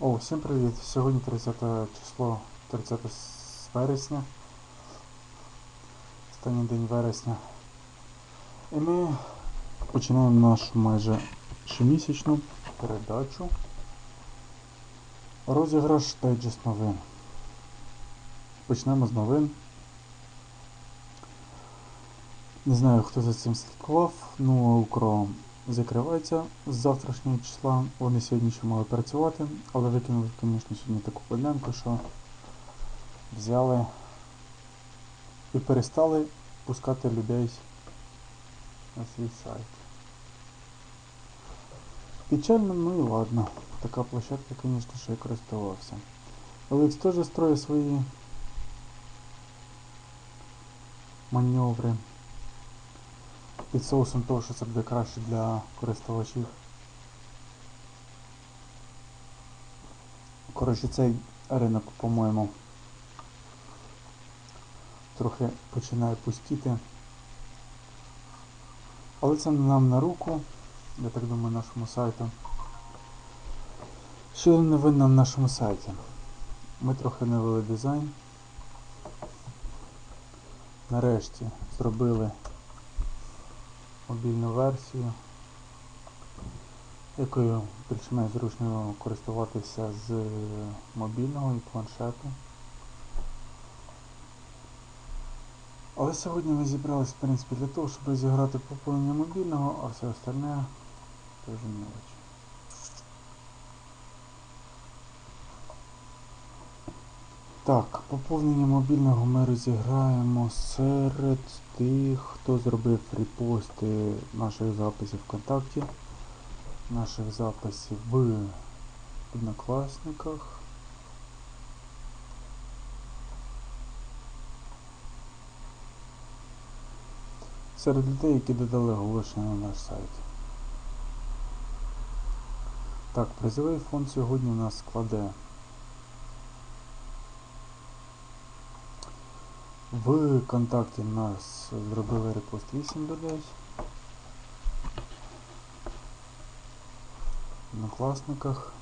О, всім привіт! Сьогодні 30 число 30 вересня. Останній день вересня. І ми починаємо нашу майже щомісячну передачу. Розіграш дайджест новин. Почнемо з новин. Не знаю, хто за цим слідкував, ну Укро закривається з завтрашнього числа. Вони сьогодні ще мали працювати, але викинули, звісно, сьогодні таку проблемку, що взяли і перестали пускати людей на свій сайт. Печально, ну і ладно. Така площадка, звісно, я користувався. Олекс теж строїть свої маневри під соусом того, що це буде краще для користувачів. Коротше, цей ринок, по-моєму, трохи починає пустіти. Але це нам на руку, я так думаю, нашому сайту. Що не винна в нашому сайті? Ми трохи навели дизайн. Нарешті зробили мобільну версію, якою більш-менш зручно користуватися з мобільного і планшету. Але сьогодні ми зібралися в принципі для того, щоб розіграти поповнення мобільного, а все остальне дуже вже Так, поповнення мобільного ми розіграємо серед тих, хто зробив репости наших записів ВКонтакті, наших записів в Однокласниках. Серед людей, які додали оголошення на наш сайт. Так, призовий фонд сьогодні у нас складе В контакті нас зробили репост 8 людей. В Однокласниках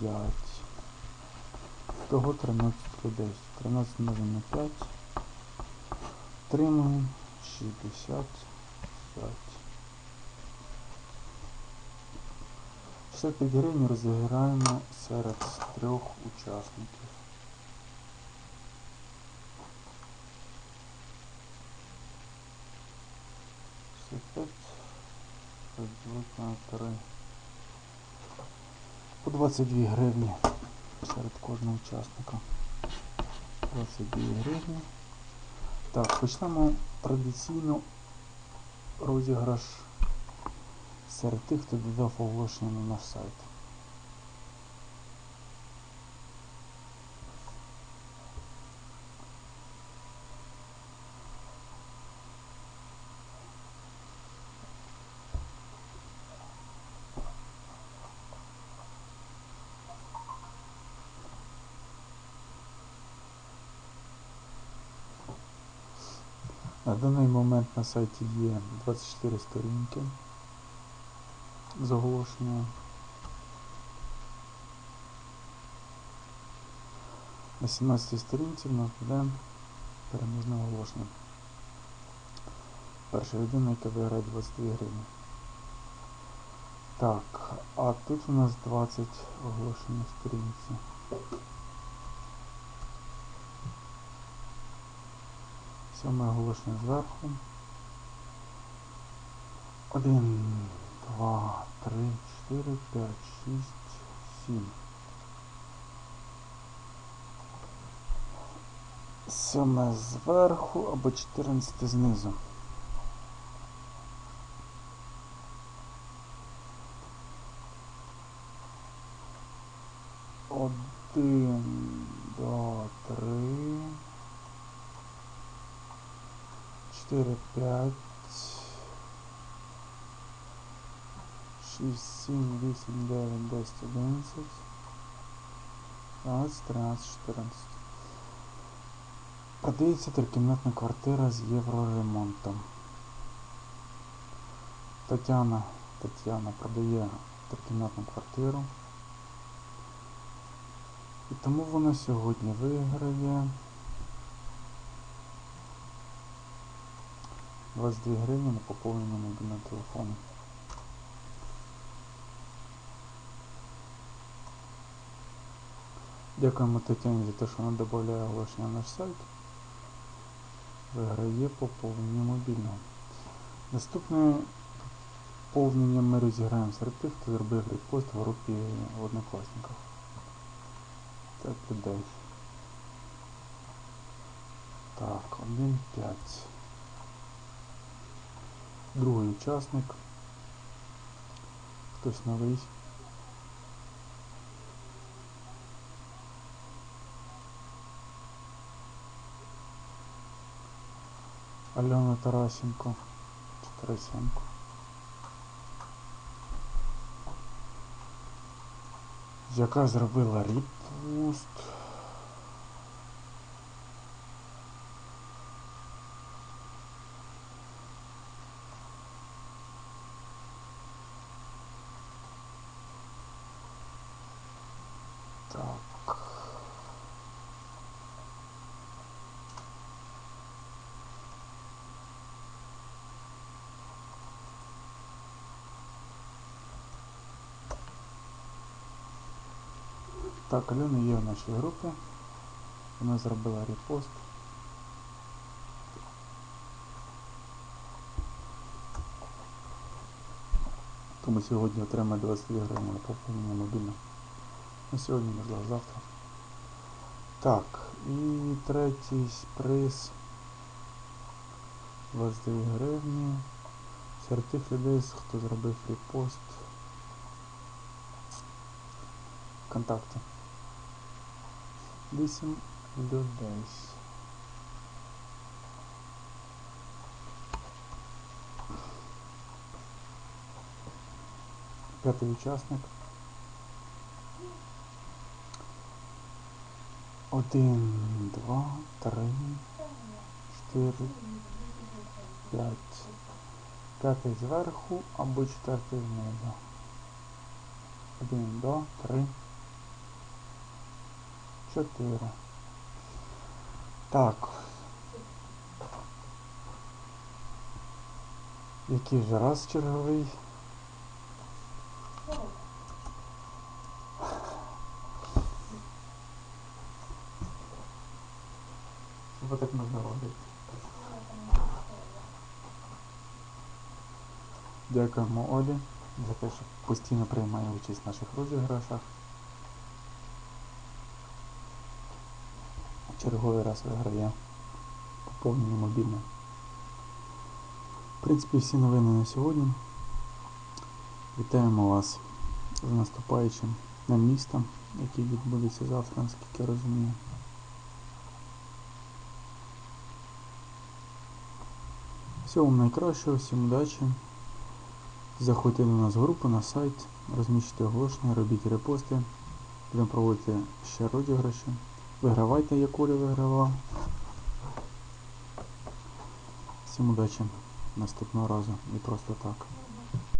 5. Того 13 людей. 13 множимо на 5. Отримуємо 65. 65 гривень розіграємо серед трьох учасників. Шістдесят поділити на 3 По 22 гривні серед кожного учасника. 22 гривні. Так, почнемо традиційно розіграш серед тих, хто додав оголошення на наш сайт. На даний момент на сайті є 24 сторінки з оголошенням. На 17 сторінці в нас буде переможне оголошення. Перша людина, яка виграє 22 гривні. Так, а тут у нас 20 оголошень на сторінці. Сьоме оголошення зверху. Один, два, три, чотири, п'ять, шість, сім. Сьоме зверху або 14 знизу. Один, два, три. 4, 5, 6, 7, 8, 9, 10, 11, 12, 13, 14. Продається трикімнатна квартира з євроремонтом. Тетяна, Тетяна продає трикімнатну квартиру. І тому вона сьогодні виграє 22 гривні на поповнення мобільного телефону. Дякуємо Тетяні за те, що вона додає оголошення на наш сайт. Виграє поповнення мобільного. Наступне поповнення ми розіграємо серед тих, хто зробив репост в групі в однокласниках. 5 людей. Так, 1-5. Другий учасник. Хтось новий. Альона Тарасенко. Тарасенко. Яка зробила репост. Так. Так, Альона є в нашій групі. Вона зробила репост. Тому сьогодні отримає 22 гривні на поповнення мобільного. На сьогодні, можливо, завтра. Так, і третій приз 22 гривні. Серед тих людей, хто зробив репост. Контакти. 8 людей. П'ятий учасник. Один, два, три, чотири, п'ять. П'ятий зверху або четвертий знизу. Один, два, три. Чотири. Так. Який же раз черговий? Хіба так можна робити? Дякуємо Олі за те, що постійно приймає участь в наших розіграшах. Черговий раз виграє поповнення мобільне. В принципі, всі новини на сьогодні. Вітаємо вас з наступаючим днем міста, який відбудеться завтра, наскільки я розумію. Всього вам найкращого, всім удачі. Заходьте до нас в групу на сайт, розміщуйте оголошення, робіть репости. Будемо проводити ще розіграші. Вигравайте, як Оля вигравав. Всім удачі наступного разу і просто так.